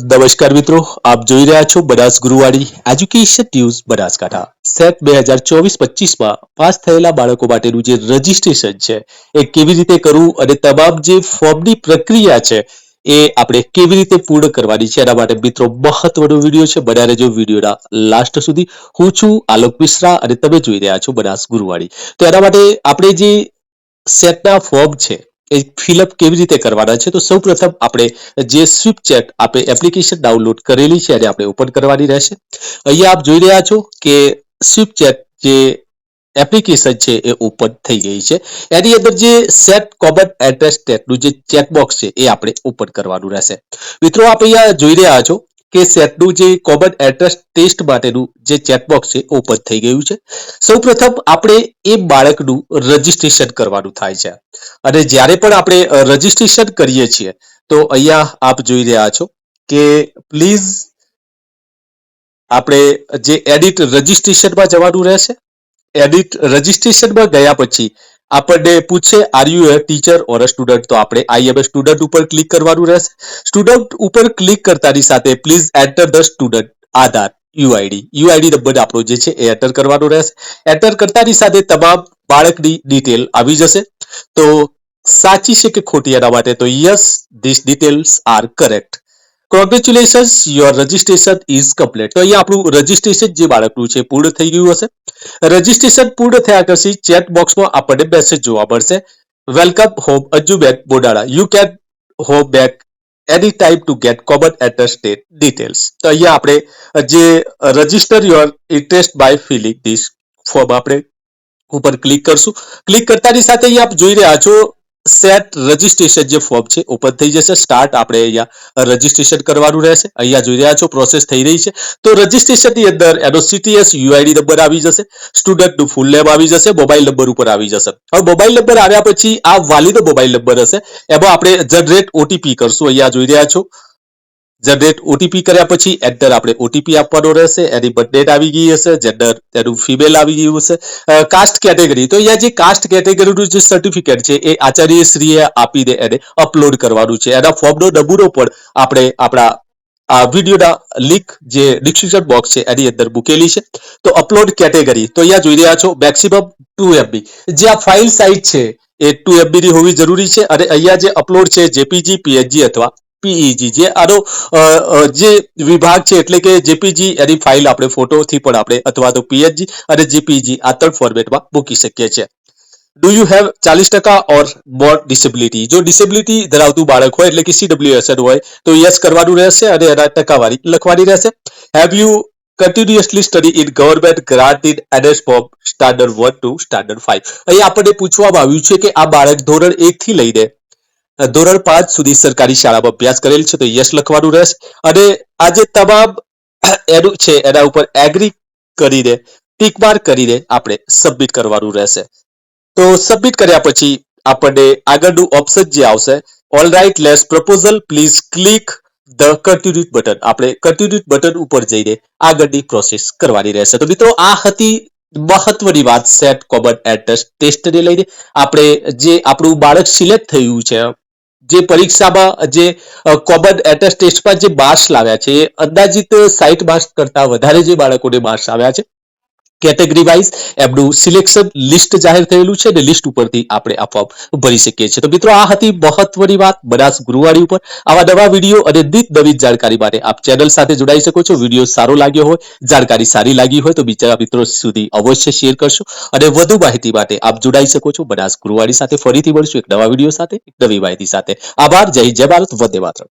નમસ્કાર મિત્રો, આપ જોઈ રહ્યા છો Banas Guruwadi, education news Banaskantha. Set બે હજાર ચોવીસ પચીસમાં પાસ થયેલા બાળકો માટેનું જે રજીસ્ટ્રેશન છે, એ કેવી રીતે કરવું અને તમામ જે ફોર્મની પ્રક્રિયા છે, એ આપણે કેવી રીતે પૂર્ણ કરવાની છે, એના માટે મિત્રો મહત્વનો વીડિયો છે. બધા રહેજો વિડીયોના લાસ્ટ સુધી. હું છું આલોક મિશ્રા અને તમે જોઈ રહ્યા છો બનાસ ગુરુવાડી. તો એના માટે આપણે જે સેટના ફોર્મ છે એ ફિલઅપ કેવી રીતે કરવાના છે? તો સૌપ્રથમ આપણે જે સ્વિપ ચેટ આપણે એપ્લિકેશન ડાઉનલોડ કરેલી છે અને આપણે ઓપન કરવાની રહેશે. અહીંયા આપ જોઈ રહ્યા છો કે સ્વિપ ચેટ જે એપ્લિકેશન છે, એ ઓપન થઈ ગઈ છે. એની અંદર જે સેટ કોમન એડ્રેસ ટેટનું જે ચેકબોક્સ છે, એ આપણે ઓપન કરવાનું રહેશે. મિત્રો, આપ અહીંયા જોઈ રહ્યા છો કે સેટનું જે કોમન એડ્રેસ ટેસ્ટ માટેનું જે ચેકબોક્સ છે ઓપન થઈ ગયું છે. સૌપ્રથમ આપણે એ બાળકનું રજીસ્ટ્રેશન કરવાનું થાય છે. અને જ્યારે પણ આપણે રજીસ્ટ્રેશન કરીએ છીએ, તો અહીંયા આપ જોઈ રહ્યા છો કે પ્લીઝ આપણે જે એડિટ રજીસ્ટ્રેશનમાં જવાનું રહેશે. એડિટ રજીસ્ટ્રેશનમાં ગયા પછી આપણને પૂછશે are you a teacher or student તો આપણે આઈ એમ સ્ટુડન્ટ ઉપર ક્લિક કરવાનું રહેશે. સ્ટુડન્ટ ઉપર ક્લિક કરતાની સાથે please enter the student Aadhaar UID UID number આપણો જે છે એ એન્ટર કરવાનો રહેશે. એન્ટર કરતાની સાથે તમામ બાળકની ડિટેલ આવી જશે. તો સાચી છે કે ખોટી એના માટે? તો yes this details are correct congratulations your registration is complete તો અહીંયા આપણું રજીસ્ટ્રેશન જે બાળકનું છે, પૂર્ણ થઈ ગયું હશે. રજીસ્ટ્રેશન પૂર્ણ થયા પછી ચેટ બોક્સમાં આપણને મેસેજ જોવા મળશે. Welcome home Anjuben Bodala you can home back any time to get common address state details તો અહીંયા આપણે જે register your interest by filling this form આપણે ઉપર ક્લિક કરશું. ક્લિક કરતાની સાથે અહીંયા આપ જોઈ રહ્યા છો સેટ રજીસ્ટ્રેશન જે ફોર્મ છે ઓપન થઈ જશે. સ્ટાર્ટ આપણે અહીંયા રજીસ્ટ્રેશન કરવાનું રહેશે. અહીંયા જોઈ રહ્યા છો પ્રોસેસ થઈ રહી છે. તો રજીસ્ટ્રેશનની અંદર એનો સીટીએસ યુઆઈડી નંબર આવી જશે. સ્ટુડન્ટનું ફૂલ નેમ આવી જશે. મોબાઈલ નંબર ઉપર આવી જશે. હવે મોબાઈલ નંબર આવ્યા પછી આ વાલીનો મોબાઈલ નંબર હશે. એમાં આપણે જનરેટ ઓટીપી કરશું. અહીંયા જોઈ રહ્યા છો. જનરેટ ઓટીપી કર્યા પછી એન્ટર આપણે ઓટીપી આપવાનો રહેશે, એની બર્થડેટ આવી ગઈ હશે જેન્ડર તેનું ફિમેલ આવી ગયું હશે. કાસ્ટ કેટેગરી તો અહીંયા જે કાસ્ટ કેટેગરીનું જે સર્ટિફિકેટ છે, એ આચાર્યશ્રીએ આપીને એને અપલોડ કરવાનું છે. એના ફોર્મનો નમૂનો પણ આપણે આપણા આ વિડીયોના લિંક જે ડિસ્ક્રિપ્શન બોક્સ છે, એની અંદર મૂકેલી છે. તો અપલોડ કેટેગરી તો અહીંયા જોઈ રહ્યા છો મેક્સિમમ ટુ એમબી જે આ ફાઇલ સાઇઝ છે, એ ટુ એમબી ની હોવી જરૂરી છે અને અહીંયા જે અપલોડ છે જેપીજી પીએચજી અથવા પીઈજી જે આનો જે વિભાગ છે એટલે કે જેપીજી એની ફાઇલ આપણે ફોટોથી પણ આપણે અથવા તો પીએચજી અને જેપીજી આ ત્રણ ફોર્મેટમાં મૂકી શકીએ છીએ. ડુ યુ હેવ ચાલીસ ટકા ઓર મોર ડિસેબિલિટી જો ડિસેબિલિટી ધરાવતું બાળક હોય એટલે કે સીડબ્લ્યુએસએન હોય, તો યસ કરવાનું રહેશે અને એના ટકાવારી લખવાની રહેશે. Have you continuously study in government granted NS form standard one to standard five અહીં આપણને પૂછવામાં આવ્યું છે કે આ બાળક ધોરણ એક થી લઈને ધોરણ પાંચ સુધી સરકારી શાળામાં અભ્યાસ કરેલ છે, તો યશ લખવાનું રહેશે. અને આજે તમામ એનું છે, એના ઉપર એગ્રી કરીને ટીક માર્ક કરીને આપણે સબમિટ કરવાનું રહેશે. તો સબમિટ કર્યા પછી આપણને આગળનું ઓપ્શન જે આવશે all right less proposal please click the continue button આપણે કન્ટિન્યુટ બટન ઉપર જઈને આગળની પ્રોસેસ કરવાની રહેશે. તો મિત્રો, આ હતી મહત્વની વાત સેટ કોમન એડ્રેસ ટેસ્ટને લઈને. આપણે જે આપણું બાળક સિલેક્ટ થયું છે જે પરીક્ષામાં જે કોમન એટેસ્ટ ટેસ્ટમાં જે માર્ક્સ લાવ્યા છે અંદાજિત સાઈઠ માર્ક્સ કરતા વધારે જે બાળકોને માર્ક્સ આવ્યા છે. કેટેગરી વાઇઝ એમનું સિલેક્શન લિસ્ટ જાહેર થયેલું છે અને લિસ્ટ ઉપરથી આપણે આ ફોર્મ ભરી શકીએ છીએ. તો મિત્રો, આ હતી મહત્વની વાત. બનાસ ગુરુવારી ઉપર આવા નવા વીડિયો અને નિત નવી જાણકારી માટે આપ ચેનલ સાથે જોડાઈ શકો છો. વીડિયો સારો લાગ્યો હોય, જાણકારી સારી લાગી હોય તો બીજા મિત્રો સુધી અવશ્ય શેર કરશો અને વધુ માહિતી માટે આપ જોડાઈ શકો છો. બનાસ ગુરુવારી સાથે ફરીથી મળશું એક નવા વીડિયો સાથે, એક નવી માહિતી સાથે. આભાર. જય જય ભારત. વંદે માતરમ.